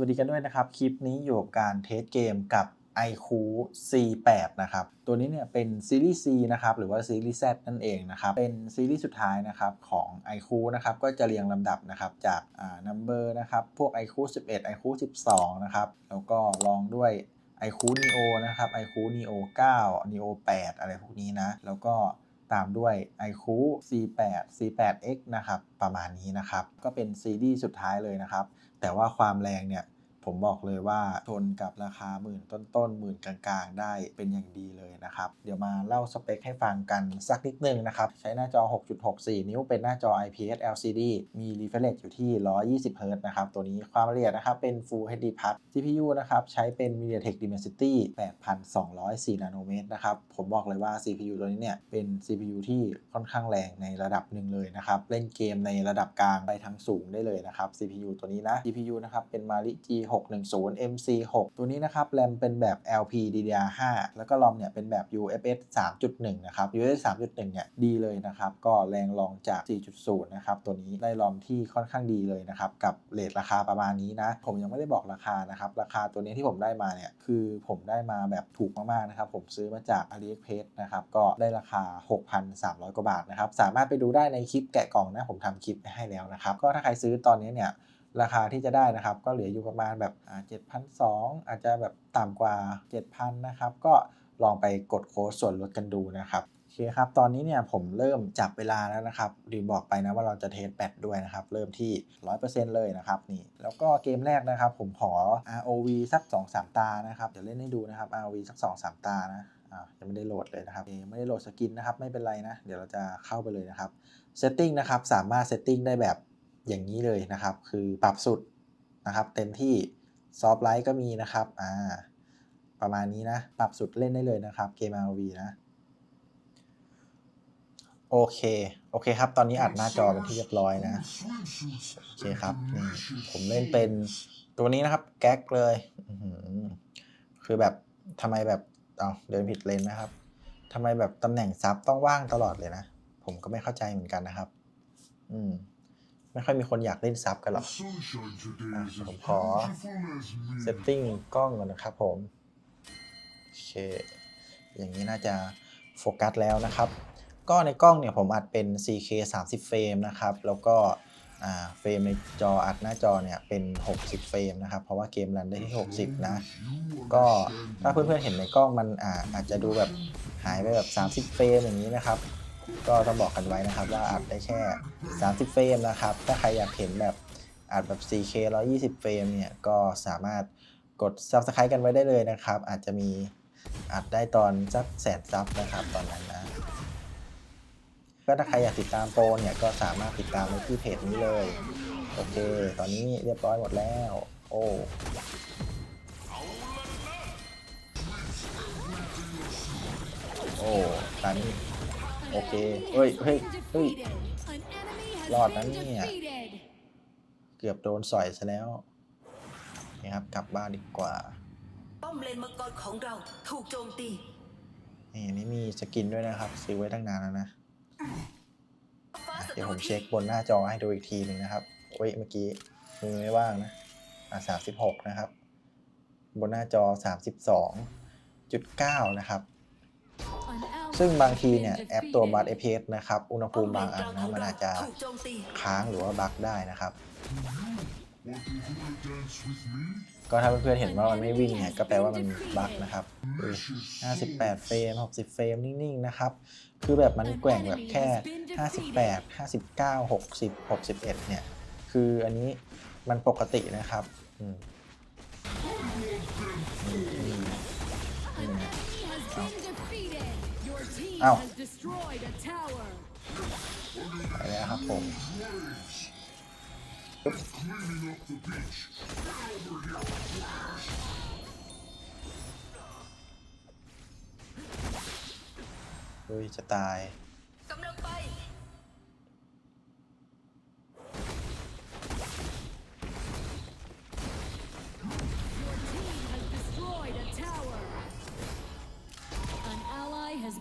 วัสดีกันด้วยนะครับ คลิปนี้อยู่กับการเทสเกมกับ i q o C8 นะครับ ตัวนี้เนี่ยเป็นซีรีส์ C นะครับ หรือว่าซีรีส์ Z นั่นเองนะครับ เป็นซีรีส์สุดท้ายนะครับของ i q o นะครับ ก็จะเรียงลำดับนะครับจากอ่า number นะครับ พวก i q o 11 i q o 12 นะครับ แล้วก็ลองด้วย i q o Neo นะครับ i q o Neo 9 Neo 8 อะไรพวกนี้นะ แล้วก็ตามด้วย i q o C8 C8X นะครับ ประมาณนี้นะครับ ก็เป็นซีรีส์สุดท้ายเลยนะครับ แต่ว่าความแรงเนี่ย ผมบอกเลยว่าทนกับราคาหมื่นต้นๆหมื่นกลางๆ ได้เป็นอย่างดีเลยนะครับ เดี๋ยวมาเล่าสเปคให้ฟังกันสักนิดนึงนะครับ ใช้หน้าจอ 6.64 นิ้วเป็นหน้าจอ IPS LCD มี refresh อยู่ที่ 120 Hz นะครับ ตัวนี้ความละเอียดนะครับ เป็น Full HD Plus CPU นะครับ ใช้เป็น MediaTek Dimensity 8204 นาโนเมตรนะครับ ผมบอกเลยว่า CPU ตัวนี้เนี่ย เป็น CPU ที่ค่อนข้างแรงในระดับหนึ่งเลยนะครับ เล่นเกมในระดับกลางไปทางสูงได้เลยนะครับ CPU ตัวนี้นะ CPU นะครับ เป็น Mali G6 610 MC6 ตัวนี้นะครับแรมเป็นแบบ LPDDR5 แล้วก็ ROM เนี่ยเป็นแบบ UFS 3.1 นะครับ UFS 3.1 เนี่ยดีเลยนะครับ ก็แรงรองจาก 4.0 นะครับ ตัวนี้ได้ ROM ที่ค่อนข้างดีเลยนะครับ กับเลทราคาประมาณนี้นะ ผมยังไม่ได้บอกราคานะครับ ราคาตัวนี้ที่ผมได้มาเนี่ย คือผมได้มาแบบถูกมากๆนะครับ ผมซื้อมาจาก AliExpress นะครับ ก็ได้ราคา 6,300 กว่าบาทนะครับ สามารถไปดูได้ในคลิปแกะกล่องนะ ผมทำคลิปให้แล้วนะครับ ก็ถ้าใครซื้อตอนนี้เนี่ย ราคาที่จะได้นะครับ ก็เหลืออยู่ประมาณแบบเจ็ดพันสองอาจจะแบบต่ำกว่า 7,000นะครับ ก็ลองไปกดโค้ดส่วนลดกันดูนะครับโอเคครับ ตอนนี้เนี่ยผมเริ่มจับเวลาแล้วนะครับดีบอกไปนะว่าเราจะเทสแบตด้วยนะครับ เริ่มที่ 100%เลยนะครับนี่ แล้วก็เกมแรกนะครับ ผมขอ ROV สัก 2-3 ตานะครับ เดี๋ยวเล่นให้ดูนะครับ ROV สัก 2-3 ตานะอ่ายังไม่ได้โหลดเลยนะครับไม่ได้โหลดสกินนะครับ ไม่เป็นไรนะ เดี๋ยวเราจะเข้าไปเลยนะครับ Setting นะครับ สามารถ Setting ได้แบบ อย่างนี้เลยนะครับ คือปรับสุดนะครับ เต็มที่ Soft Light ก็มีนะครับอ่าประมาณนี้นะ ปรับสุดเล่นได้เลยนะครับเกม RV นะโอเคโอเคครับ ตอนนี้อัดหน้าจอเป็นที่เรียบร้อยนะโอเคครับนี่ผมเล่นเป็นตัวนี้นะครับ แก๊กเลยคือแบบทำไมแบบเอาเดินผิดเลนนะครับทำไมแบบตำแหน่งซับต้องว่างตลอดเลยนะ ผมก็ไม่เข้าใจเหมือนกันนะครับ อืม ไม่ค่อยมีคนอยากเล่นซับกันหรอกอะผมขอเซตติ้งกล้องก่อนนะครับผม โอเค อย่างนี้น่าจะโฟกัสแล้วนะครับ ก็ในกล้องเนี่ยผมอัดเป็น 4K 30 เฟรมนะครับ แล้วก็เฟรมในจออัดหน้าจอเนี่ยเป็น 60 เฟรมนะครับ เพราะว่าเกมรันได้ที่ 60 นะ ก็ถ้าเพื่อนๆเห็นในกล้องมันอาอาจจะดูแบบหายไปแบบ 30 เฟรมอย่างนี้นะครับ ก็ต้องบอกกันไว้นะครับว่าอัดได้แค่ 30 เฟรมนะครับ ถ้าใครอยากเห็นแบบอัดแบบ 4K 120 เฟรมเนี่ยก็สามารถกด Subscribe กันไว้ได้เลยนะครับ อาจจะมีอัดได้ตอนสักแสนซับนะครับตอนนั้นนะ ก็ถ้าใครอยากติดตามโปรเนี่ยก็สามารถติดตามได้ที่เพจนี้เลย โอเค ตอนนี้เรียบร้อยหมดแล้ว โอ้โอ้ตอนนี้ โอเค เฮ้ย เฮ้ย เฮ้ย รอดนะเนี่ย เกือบโดนสอยซะแล้ว นี่ครับ กลับบ้านดีกว่า ป้อมเลนมังกรของเราถูกโจมตี นี่อันนี่มีสกินด้วยนะครับ ซื้อไว้ตั้งนานแล้วนะฟ้าอะศัเดี๋ยวตผรูมเช็คบนหน้าจอให้ดูอีกทีหนึ่งนะครับเว้ยเมื่อกี้มือไม่ว่างนะ อะสามสิบหกนะครับ บนหน้าจอสามสิบสองจุดเก้านะครับ ซึ่งบางทีเนี่ยแอปตัวบัตเอพนะครับอุณหภูมิบางอันนะมันอาจจะถูกโจมตีค้างหรือว่าบั๊กได้นะครับ ก็ถ้าเพื่อนๆเห็นว่ามันไม่วิ่งเนี่ยก็แปลว่ามันบั๊กนะครับดู58 เฟรม 60 เฟรมนิ่งๆนะครับ คือแบบมันแกว่งแบบแค่ 58 59 60 61 เนี่ย คืออันนี้มันปกตินะครับ เอ้าไปแล้วครับผมเฮ้ยจะตาย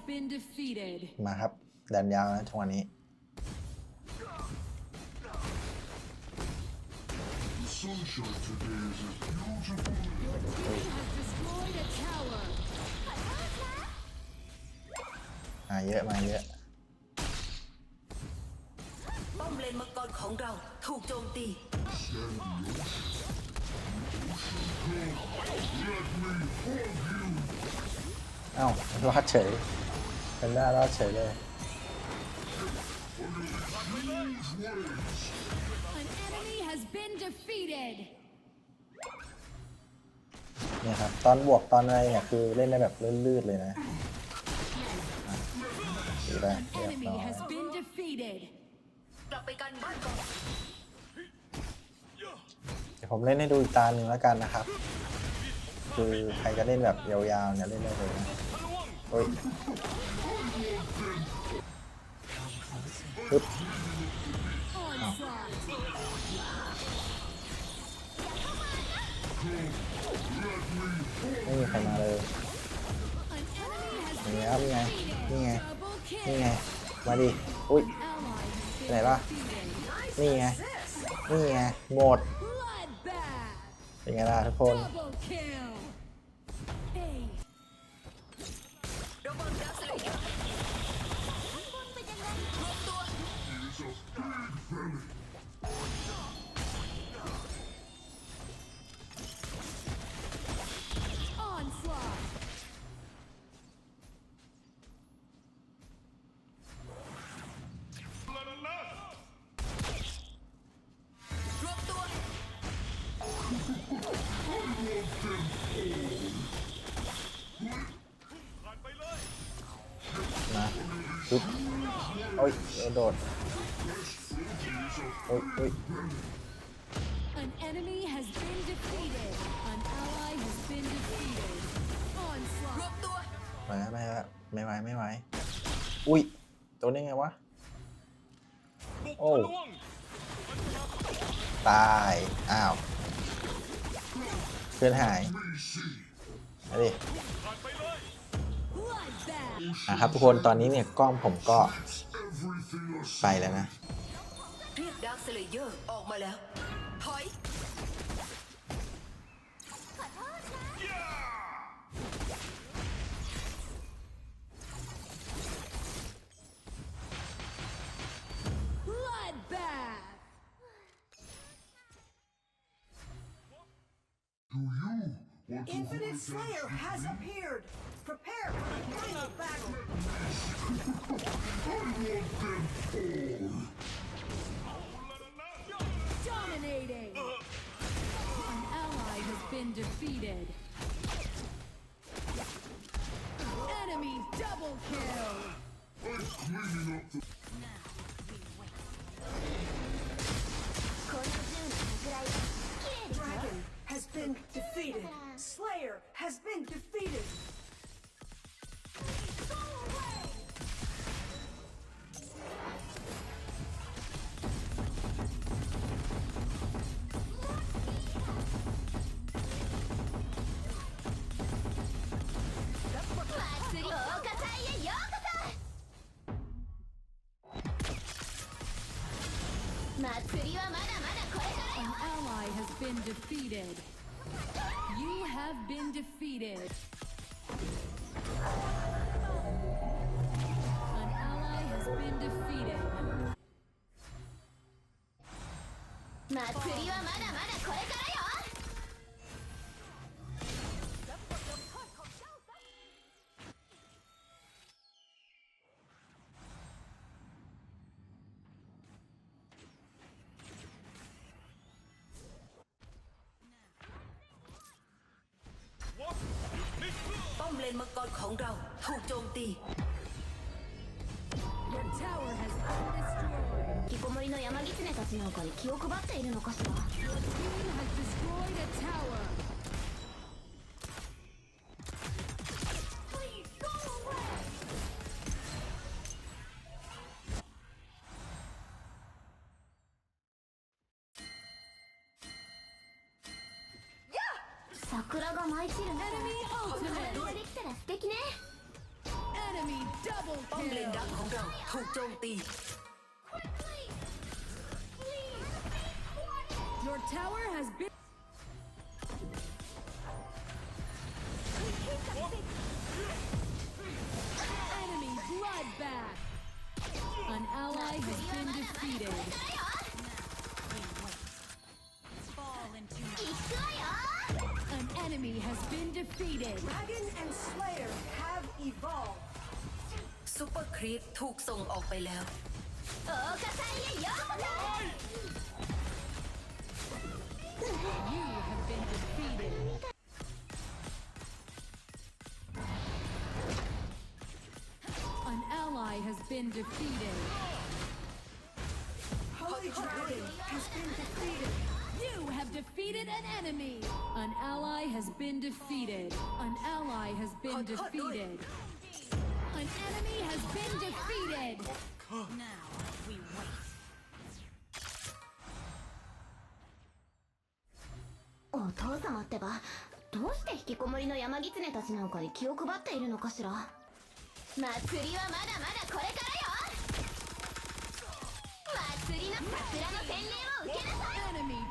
been defeated. มาครับดันยาวนะจังหวะนี้ The sunshine today is as beautiful Your team has destroyed a tower. มาเยอะมาเยอะ ป้อมเลนมังกรของเราถูกโจมตี as the ocean. Come, let me hug you. เอ้ารอดเฉยเป็นได้รอดเฉยเลย An enemy has been defeated. เนี่ยครับ ตอนบวกตอนอะไรเนี่ยคือเล่นได้แบบลื่นๆเลยนะอะดูได้ An เรียบ enemy ร้อย has been defeated. กลับไปกันบ้านก่อนเดี๋ยวผมเล่นให้ดูอีกตาหนึ่งแล้วกันนะครับ คือใครจะเล่นแบบยาวๆเนี่ยเล่นได้เลยนะ โอ้ยปึ๊บไม่มีใครมาเลย An enemy has อย่ครับนี่ไง นี่ไง นี่ไง มาดิ อุ้ยไหนล่ะนี่ไง นี่ไง หมด เป็นไงล่ะทุกคน ปึ๊บโอ้ยเออโดดโอ้ยโอ้ย An enemy has been defeated. An ally has been defeated. รว Onslaught. มตัวมาแล้วไม่แล้วไม่ไหวไม่ไหวอุ้ยตัวนี้ไงวะ โอ้ ตาย อ้าว เพื่อนหายมาดิ Bloodbath. น นะครับทุกคนตอนนี้เนี่ยกล้องผมก็ไปแล้วนะเรียกดักสเลเยอร์ออกมาแล้วถอย Infinite Slayer has appeared. Prepare for the final battle. I want them all! Dominating. An ally has been defeated. Enemy double kill. Dragon has been defeated. Slayer has been defeated. An ally has been defeated. You have been defeated. An ally has been defeated. 祭りはまだまだこれから เลนมังกรของเราถูกโจมตี Your tower has been destroyed. 引きこもりの山狐たちなんかに気を配っているのかしら 桜が舞い散るね Enemy こんな ultimate. ができたら素敵ね Enemy double ป้อมเลน kill. ดักของเราถูกโจมตี Your tower has been. defeated. Dragon and Slayer have evolved. You have been defeated. has been defeated. Been defeated. An ally has been defeated. An enemy has been defeated. Now we wait. お父様ってばどうして引きこもりの山狐たちなんかに気を配っているのかしら祭りはまだまだこれからよ祭りの桜の洗礼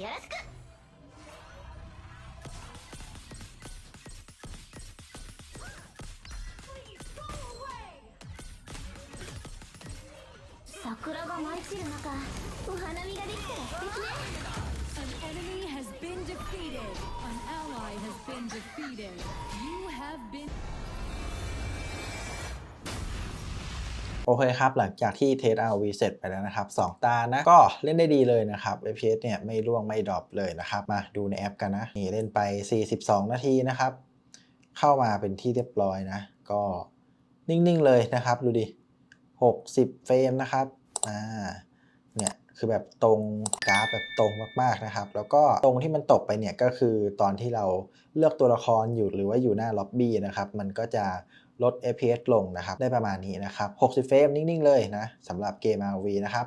よろしく桜が舞い散る中お花見ができたら素敵ね An enemy has been defeated. An ally has been defeated. You have been โอเคครับ หลังจากที่เทส RV เสร็จไปแล้วนะครับ 2 ตานะ ก็เล่นได้ดีเลยนะครับ FPS เนี่ยไม่ร่วงไม่ดรอปเลยนะครับ มาดูในแอปกันนะ นี่เล่นไป 42 นาทีนะครับ เข้ามาเป็นที่เรียบร้อยนะ ก็นิ่ง ๆ เลยนะครับ ดูดิ 60 เฟรมนะครับ อ่า เนี่ยคือแบบตรงกราฟแบบตรงมากๆนะครับ แล้วก็ตรงที่มันตกไปเนี่ยก็คือตอนที่เราเลือกตัวละครอยู่หรือว่าอยู่หน้าล็อบบี้นะครับ มันก็จะ ลด FPS ลงนะครับ ได้ประมาณนี้นะครับ 60 เฟรมนิ่ง ๆ เลยนะสำหรับเกม RV นะครับ